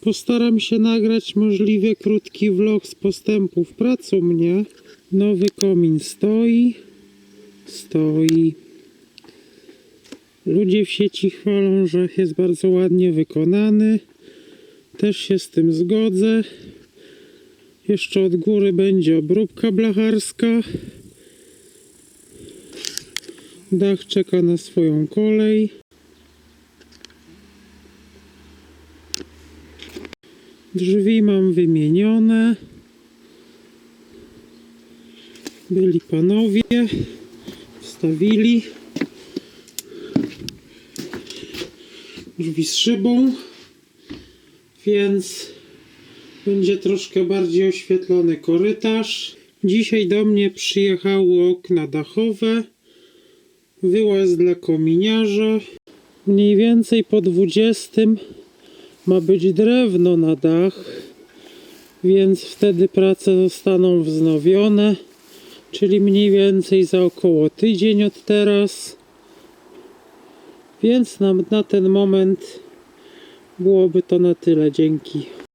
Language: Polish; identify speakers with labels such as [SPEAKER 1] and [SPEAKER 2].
[SPEAKER 1] Postaram się nagrać możliwie krótki vlog z postępów prac u mnie. Nowy komin stoi. Stoi. Ludzie w sieci chwalą, że jest bardzo ładnie wykonany. Też się z tym zgodzę. Jeszcze od góry będzie obróbka blacharska. Dach czeka na swoją kolej. Drzwi mam wymienione. Byli panowie, wstawili drzwi z szybą, więc będzie troszkę bardziej oświetlony korytarz. Dzisiaj do mnie przyjechały okna dachowe, wyłaz dla kominiarza. Mniej więcej po 20 ma być drewno na dach, więc wtedy prace zostaną wznowione, czyli mniej więcej za około tydzień od teraz. Więc na, na ten moment byłoby to na tyle. Dzięki.